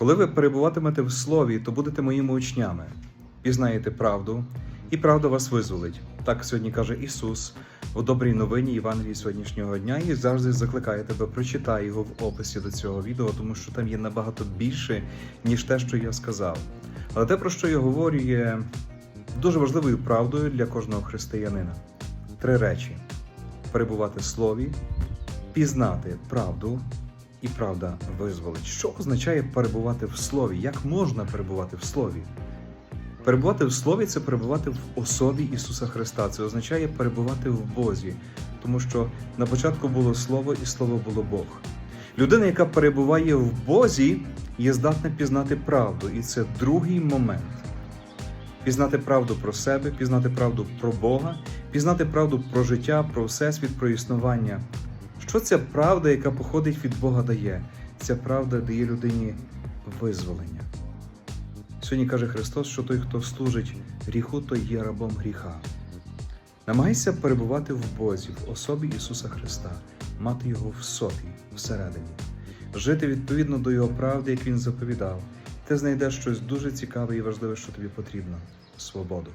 Коли ви перебуватимете в слові, то будете моїми учнями, пізнаєте правду, і правда вас визволить. Так сьогодні каже Ісус у добрій новині Євангелії сьогоднішнього дня і завжди закликає тебе, прочитай його в описі до цього відео, тому що там є набагато більше, ніж те, що я сказав. Але те, про що я говорю, є дуже важливою правдою для кожного християнина. Три речі: перебувати в слові, пізнати правду, і правда визволить. Що означає перебувати в слові? Як можна перебувати в слові? Перебувати в слові це перебувати в особі Ісуса Христа. Це означає перебувати в Бозі, тому що на початку було Слово, і Слово було Бог. Людина, яка перебуває в Бозі, є здатна пізнати правду, і це другий момент. Пізнати правду про себе, пізнати правду про Бога, пізнати правду про життя, про всесвіт, про існування. Що ця правда, яка походить від Бога, дає? Ця правда дає людині визволення. Сьогодні каже Христос, що той, хто служить гріху, той є рабом гріха. Намагайся перебувати в Бозі, в особі Ісуса Христа, мати Його в собі, всередині, жити відповідно до Його правди, як Він заповідав. Ти знайдеш щось дуже цікаве і важливе, що тобі потрібно свободу.